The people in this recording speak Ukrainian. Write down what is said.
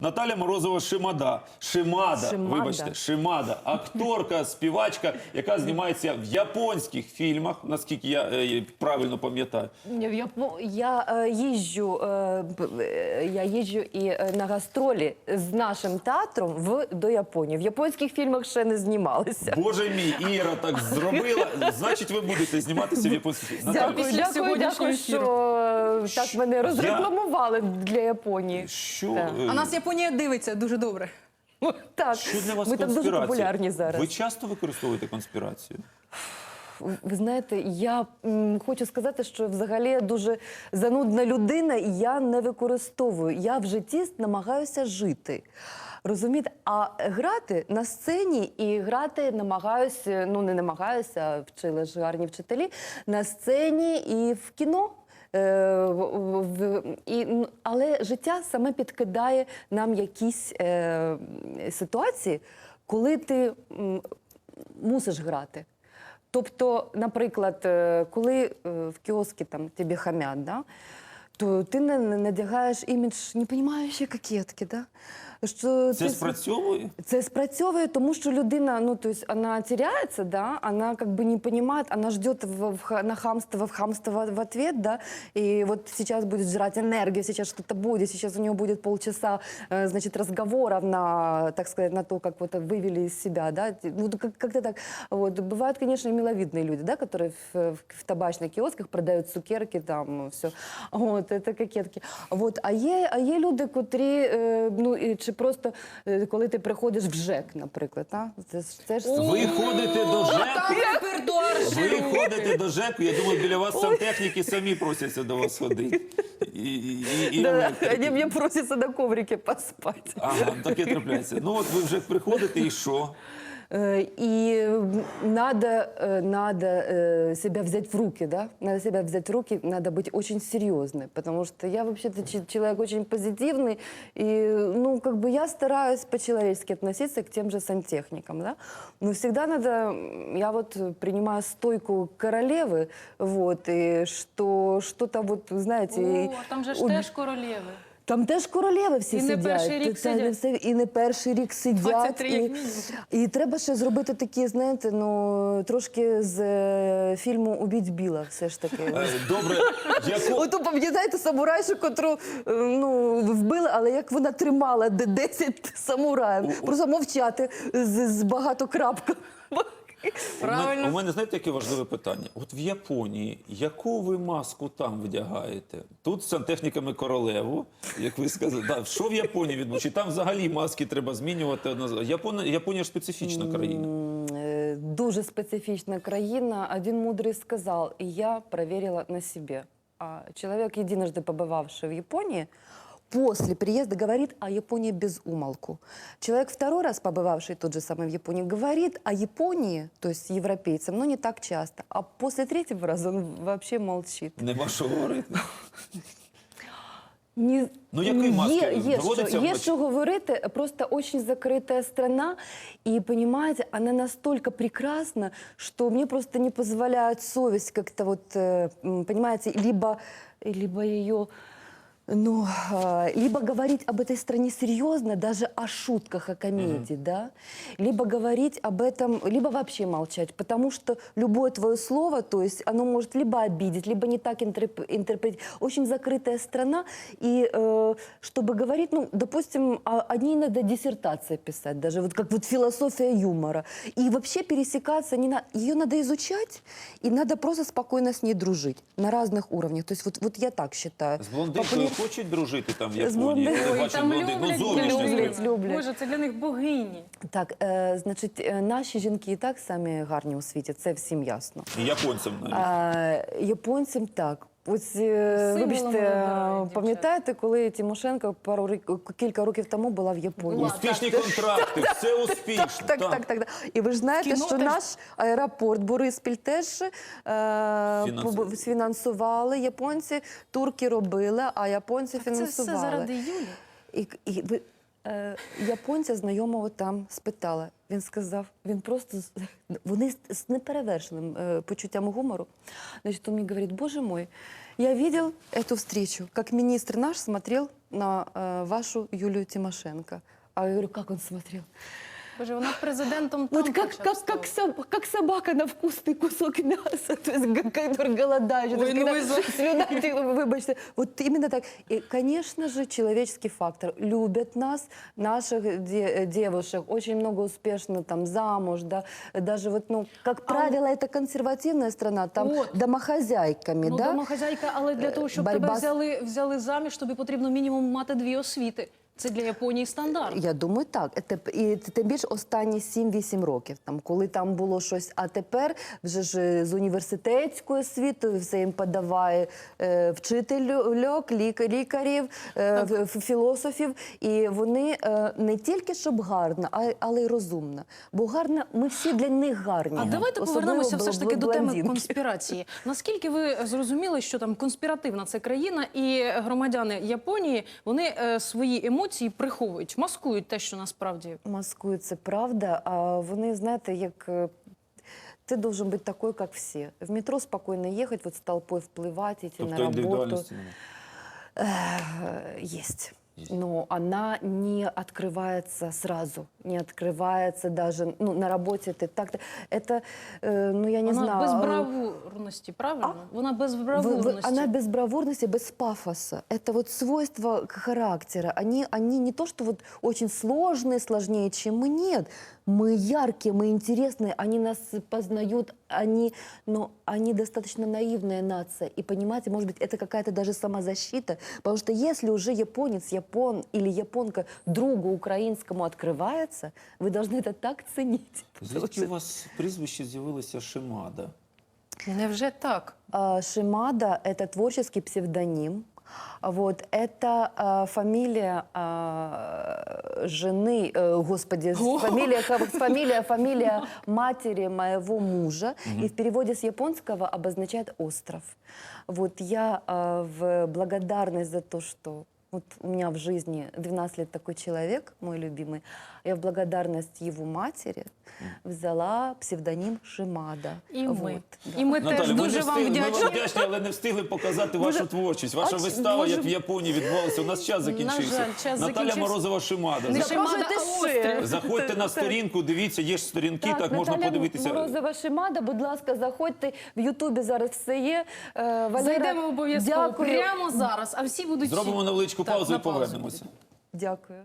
Наталя Морозова Шимада. Шимада, Шимада. вибачте, Шимада, акторка, співачка, яка знімається в японських фільмах, наскільки я е, правильно пам'ятаю. В Япо- Я е, їжджу, е, е, я їжджу і е, на гастролі з нашим театром в до Японії. В японських фільмах ще не знімалися. Боже мій, Іра так зробила. Значить, ви будете зніматися в японських фільмах. Наталя, Дякую, Після дякую, дякую, що е, так мене розрекламували для Японії. що, Так. е, А нас Японія дивиться дуже добре. Так, що для вас ми там дуже популярні зараз. Ви часто використовуєте конспірацію? Ви знаєте, я м, хочу сказати, що взагалі я дуже занудна людина, і я не використовую. Я в житті намагаюся жити. Розумієте, а грати на сцені і грати намагаюся, ну не намагаюся, вчили ж гарні вчителі на сцені і в кіно. Е, і, але життя саме підкидає нам якісь е, ситуації, коли ти мусиш грати. Тобто, наприклад, е, коли в кіоскі там тобі хамять, да, то ти не не надягаєш імідж непонімаючої кокетки, да? Що Це ти- спрацьовує? це спрацьовує, тому що людина, ну, то есть она теряется, да, она как бы не понимает, она ждет в, в ха- на хамство, в хамство в, в ответ, да, и вот сейчас будет жрать энергию, сейчас что-то будет, сейчас у нее будет полчаса, э, значит, разговоров на, так сказать, на то, как вот вывели из себя, да, ну, как- как-то так. Вот. Бывают, конечно, и миловидные люди, да, которые в, в, в табачных киосках продают цукерки, там, все, вот, это кокетки. Вот. А, є, а є люди, котрі, е, ну, і, чи просто, е, коли ти приходиш в ЖЕК, наприклад, а? це, ж- це ж... Ви ходите до ЖЕКу? Ви ходите до ЖЕКу, я думаю, біля вас сантехніки самі просяться до вас ходити. І, і, і, і Да, електрики. Они мне на коврике поспать. Ага, таке трапляється. Ну от ви вже приходите і що? Э, И м, надо, э, надо э, себя взять в руки, да? Надо себя взять в руки, надо быть очень серьезной, потому что я вообще-то чи- человек очень позитивный, и, ну, как бы я стараюсь по-человечески относиться к тем же сантехникам, да? Но всегда надо, м, я вот принимаю стойку королевы, вот, и что что-то вот, знаете... и О, там же ж уб- теж королеви. Там теж королеви всі І не сидять. перший рік Та- не сидять. все- і не перший рік сидять. і, і треба ще зробити такі, знаєте, ну трошки з е, фільму Убіть Біла, все ж таки. Е, Добре, яку... Ото пам'ятаєте самурайшу, котру е, ну, вбили, але як вона тримала де 10 самураїв. Просто мовчати з, з багатокрапками. У мене, Правильно. у мене знаєте, яке важливе питання? От в Японії яку ви маску там вдягаєте? Тут з сантехніками королеву, як ви сказали. Да, що в Японії відбувається? Чи там взагалі маски треба змінювати? однозначно? Японія, Японія ж специфічна країна. Е, Дуже специфічна країна. Один мудрий сказав, і я проверила на себе. А Человек, единожды побывавший в Японии, после приезда говорит о Японии без умолку. Человек, второй раз побывавший тот же самый в Японии, говорит о Японии, то есть европейцам, но не так часто. А после третьего раза он вообще молчит. Нема що говорити. Ні, Ну, якої маски? Є, є, Доводиться що, є вночі? що говорити, просто очень закрытая страна, и, понимаете, она настолько прекрасна, что мне просто не позволяет совесть как-то вот, э, м, понимаете, либо, либо ее... Ну, а, либо говорить об этой стране серьезно, даже о шутках, о комедии, да, либо говорить об этом, либо вообще молчать, потому что любое твое слово, то есть оно может либо обидеть, либо не так интерп- интерпретировать. Очень закрытая страна, и э, чтобы говорить, ну, допустим, о, о ней надо диссертация писать, даже вот как вот философия юмора, и вообще пересекаться не надо, ее надо изучать, и надо просто спокойно с ней дружить на разных уровнях. То есть вот, вот я так считаю. Популя- хочуть дружити там в З Японії? Я бачу там блондин. Ну, люблять, зовнішньо люблять. Боже, це для них богині. Так, е, значить, е, наші жінки і так самі гарні у світі, це всім ясно. І японцям навіть. А, японцям так. Ось е, вибачте, пам'ятаєте, коли Тимошенко пару кілька років тому була в Японії? Успішні контракти, все успішно. Так, так, так, так. І ви ж знаєте, Кіно що теж. наш аеропорт Бориспіль теж е, фінансували японці, турки робили, а японці Це все фінансували. заради Юлі. Е, японця знайомого там спитала. Він сказав, він просто з- вони з- з неперевершеним е, почуттям гумору. Значить, он мені говорить, боже мой, я видел эту встречу, как министр наш смотрел на э, вашу Юлию Тимошенко. А я говорю, как он смотрел? Боже, вона президентом там Вот как, хоча б как, стала. как, соб- как собака на вкусный кусок мяса, то есть как- который голодает. то есть Ой, ну когда вы за- слюна, ты, выбачьте. Вот именно так. И, конечно же, человеческий фактор. Любят нас, наших де- девушек, очень много успешно там замуж, да, даже вот, ну, как правило, это консервативная страна, там Вот. домохозяйками, Ну, да. домохозяйка, але для того, щоб борьба тебе з- взяли, взяли заміж, тобі потрібно мінімум мати дві освіти. Це для Японії стандарт. Я думаю, так. І тим більше останні 7-8 років, там, коли там було щось. А тепер вже ж з університетською освітою все їм подаває е, вчительок, лік- лікарів, е, філософів. І вони е, не тільки щоб гарно, а, але й розумно. Бо гарно, ми всі для них гарні. А давайте Особливо повернемося все ж таки до теми конспірації. Наскільки ви зрозуміли, що там конспіративна це країна, і громадяни Японії вони е, свої емоції приховують, маскують те, що насправді маскують, це правда. А вони, знаєте, як е, ти должен бути такой, як всі. В метро спокійно їхати, вот з толпою впливати, йти на Тобто немає. Э, Есть Но она не открывается сразу, не открывается даже ну, на работе. Ты так, это, э, ну я не вона знаю. без э, бравурності, правильно? Вона без вы- вы- бравурності. она без бравурности, без пафоса. Это вот свойства к- характера. Они, они не то, что вот очень сложные, сложнее, чем мы. Нет. Мы яркие, мы интересные, они нас познают, они, но они достаточно наивная нация. И понимаете, может быть, это какая-то даже самозащита. Потому что если уже японец, япон или японка другу украинскому открывается, вы должны это так ценить. Звідки у вас прізвище з'явилося Шимада? Невже так? А, Шимада – это творческий псевдоним. А Вот, это а, фамилия а, жены, э, господи, О! фамилия, ха- фамилия, фамилия матери моего мужа. И в переводе с японского обозначает остров. Вот я а, в благодарность за то, что вот у меня в жизни 12 лет такой человек, мой любимый, я в благодарность его матери взяла псевдоним Шимада. І ми. Вот, да. І ми теж Наталя, ми, дуже вам встигли, ми вдячні. вам вдячні, але не встигли показати вашу творчість. Ваша Оч- вистава, як в Японії відбувалася. У нас час закінчився. жаль, час Наталя закінчився. Морозова Шимада. Не Шимада, а. Заходьте на сторінку, дивіться, є ж сторінки, так, можна Наталя подивитися. Морозова Шимада, будь ласка, заходьте. В Ютубі зараз все є. Е, Валера, Зайдемо обов'язково Дякую. прямо зараз, а всі будуть Зробимо невеличку паузу так, і паузу повернемося. Дякую.